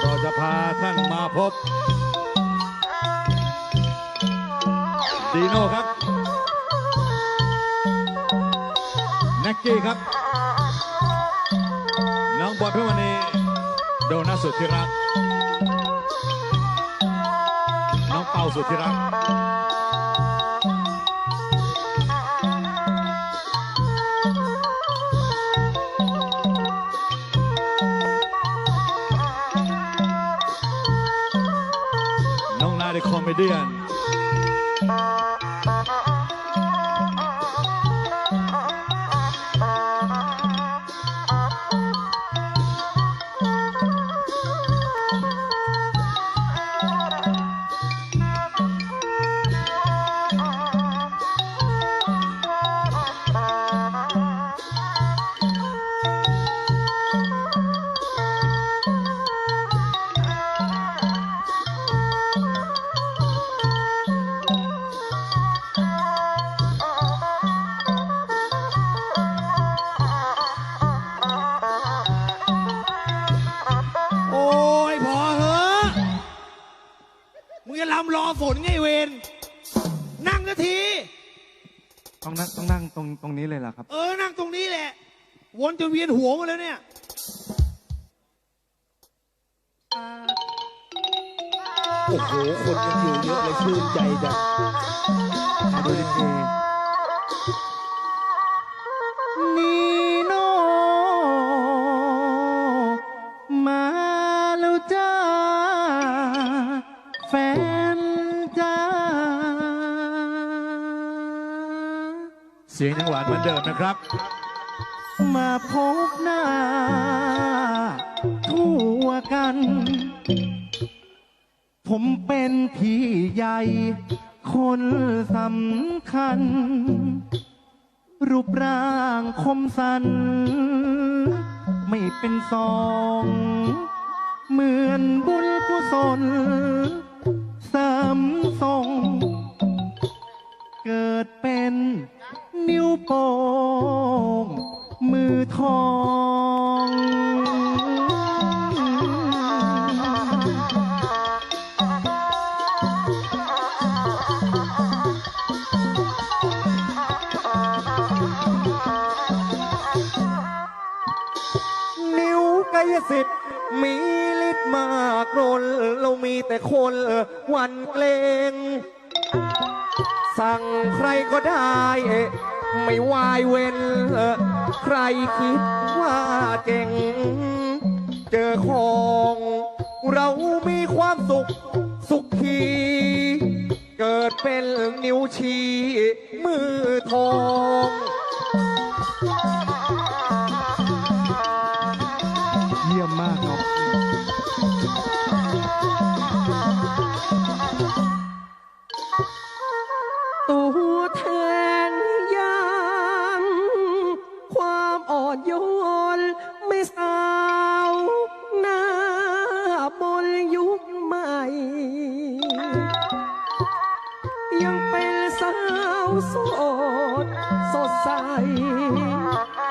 เราจะพาท่านมาพบ ดีโน่ครับแน็กกี้ครับ น้องบอลเพื่อวันนี้โดนัทสุดที่รัก น้องเปาสุดที่รัก น้ ไงเวนนั่งนาที ต้องนั่งต้องนั่งตรงตรงนี้เลยเหรอครับ เออ นั่งตรงนี้แหละ วนจนเวียนหัวหมาแล้วเนี่ย โอ้โห คนยังอยู่เยอะเลยชื่นใจจังมาดู เสียงยังหวานเหมือนเดิมนะครับ มาพบหน้า ทั่วกัน ผมเป็นพี่ใหญ่ คนสำคัญ รูปร่างคมสัน ไม่เป็นสอง เหมือนบุญกุศลเสริมทรง เกิดเป็น โป้งมือทอง นิ้วกายสิทธิ์มีฤทธิ์มากรนเรามีแต่คนหวันเกรงสั่งใครก็ได้ ไม่วายเว้นใครคิดว่าเก่ง เจอของ เรามีความสุขสุขที เกิดเป็นนิ้วชี้มือทอง อ่อนโยนไม่สาวหน้าบนยุคใหม่ ยังเป็นสาวโสดสดใส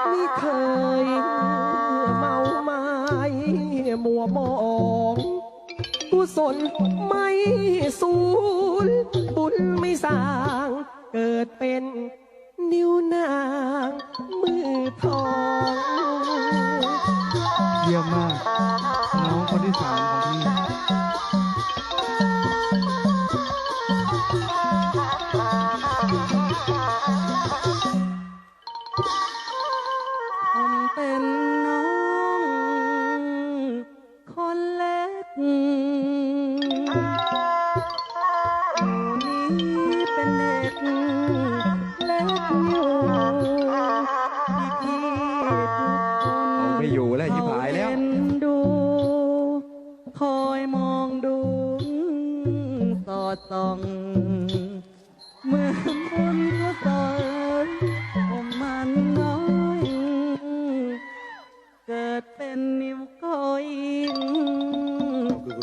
ไม่เคยเมาไม้มัวมองกุศลไม่สูญบุญไม่สร้างเกิดเป็น นิ้วนางมือทองเยี่ยมมาก น้องคนที่สามของพี่ ส่องเหมือนบนกระสอนผมมันน้อย เกิดเป็นนิ้วก้อย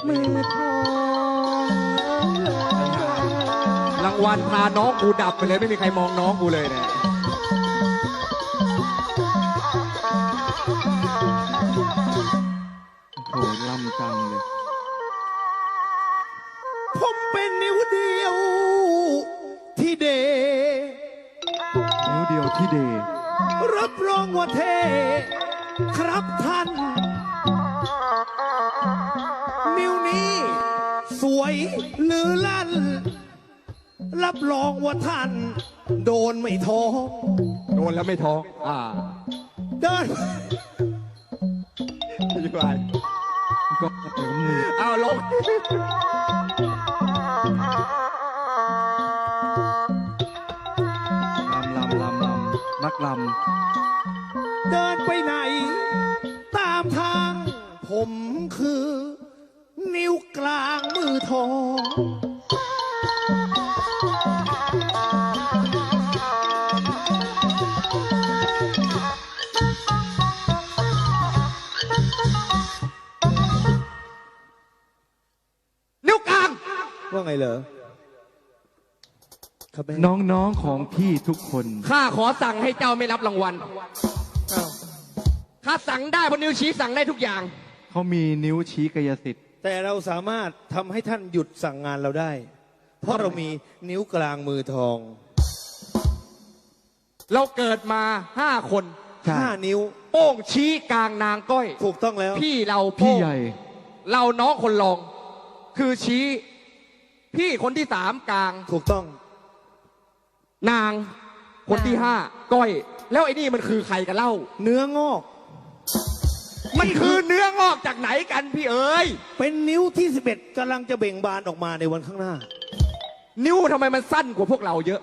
มือทองรางวัลพาน้องกูดับไปเลยไม่มีใครมองน้องกูเลยเนี่ยโอ้โหล่ำจังเลย ธิเดชรับรองว่าเท่ครับท่าน นิ้วนี้ สวยหรือลั่น รับรองว่าท่าน โดนไม่ท้อโดนแล้วไม่ท้อง อ่าเดินไม่ไหวก็เดี๋ยวมือเอาลงำนักลเดินไปไหน ตามทาง ผมคือ นิ้วกลางมือทองนิ้วกลาง ว่าไงเหรอ ครับแม่ำน้องๆของพี่ทุกคน ข้าขอสั่งให้เจ้าไม่รับรางวัลอ้าวข้าสั่งได้เพราะนิ้วชี้สั่งได้ทุกอย่าง เขามีนิ้วชี้กายสิทธิ์ แต่เราสามารถทำให้ท่านหยุดสั่งงานเราได้ เพราะเรามีนิ้วกลางมือทองเราเกิดมาห้าคนใช่ ห้านิ้วโป้งชี้กลางนางก้อย ถูกต้องแล้ว พี่เราพี่โป้งใหญ่ เราน้องคนรอง คือชี้ พี่คนที่สามกลาง ถูกต้อง นางคนที่ห้าก้อย แล้วไอ้นี่มันคือใครกันเล่า เนื้องอก มันคือเนื้องอกจากไหนกันพี่เอ๋ยเป็นนิ้วที่ 11กำลังจะเบ่งบานออกมาในวันข้างหน้า นิ้วทำไมมันสั้นกว่าพวกเราเยอะ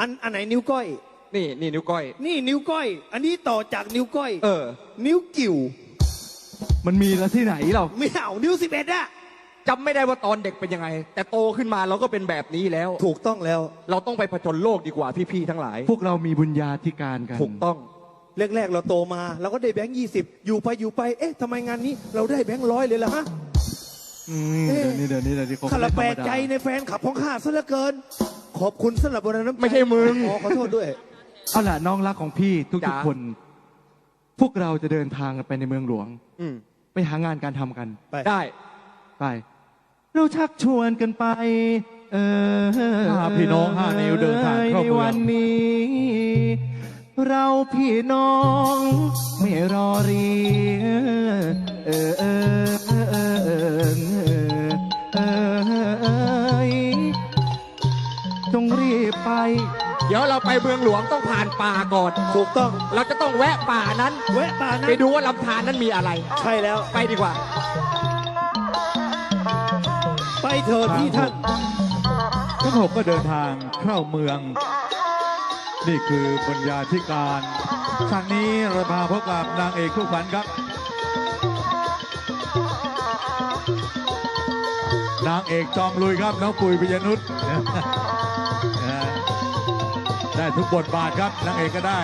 อันอันไหนนิ้วก้อย นี่นี่นิ้วก้อย นี่นิ้วก้อย อันนี้ต่อจากนิ้วก้อย เออ นิ้วกิ่วมันมีแล้วที่ไหนเราไม่เอานิ้ว11อะ จำไม่ได้ว่าตอนเด็กเป็นยังไง แต่โตขึ้นมาเราก็เป็นแบบนี้แล้ว ถูกต้องแล้ว เราต้องไปผจญโลกดีกว่าพี่ๆทั้งหลาย พวกเรามีบุญญาธิการกัน ถูกต้อง แรกๆ เราโตมาเราก็ได้แบงค์ยี่สิบอยู่ไปอยู่ไป เอ๊ะทำไมงานนี้ เราได้แบงค์ร้อยเลยล่ะฮะอืมเอ๊ะเดี๋ยวนี้เดี๋ยวนี้เดี๋ยวนี้คงข้าละไม่แปลธรรมดากใจในแฟนขับของข้าซะเหลือเกิน ขอบคุณสำหรับวันน้ำใจไม่ใช่มึง อ๋อขอโทษด้วย เอาล่ะน้องรักของพี่ทุกจ๋า ๆคน พวกเราจะเดินทางกันไปในเมืองหลวง อืมไปหางานการทำกัน ไป ได้ ไป เราชักชวนกันไป เออห้าพี่น้องห้านิ้วเดินทางเข้าเมือง ในวันนี้ เราพี่น้อง ไม่รอรีเออเออเออเออเออเออเออจงรีบไป เดี๋ยวเราไปเมืองหลวงต้องผ่านป่าก่อน ถูกต้องเราจะต้องแวะป่านั้น แวะป่านั้ไปดูว่าลำธารนั้นมีอะไร ใช่แล้ว ไปดีกว่า เถิดที่ท่าน ทั้งหกก็เดินทางเข้าเมือง นี่คือบุญญาธิการฉากนี้เราพาพบกับนางเอกคู่ขวัญครับ นางเอกจอมลุยครับน้องปุ๋ยปิยนุชนะฮะได้ทุกบทบาทครับนางเอกก็ได้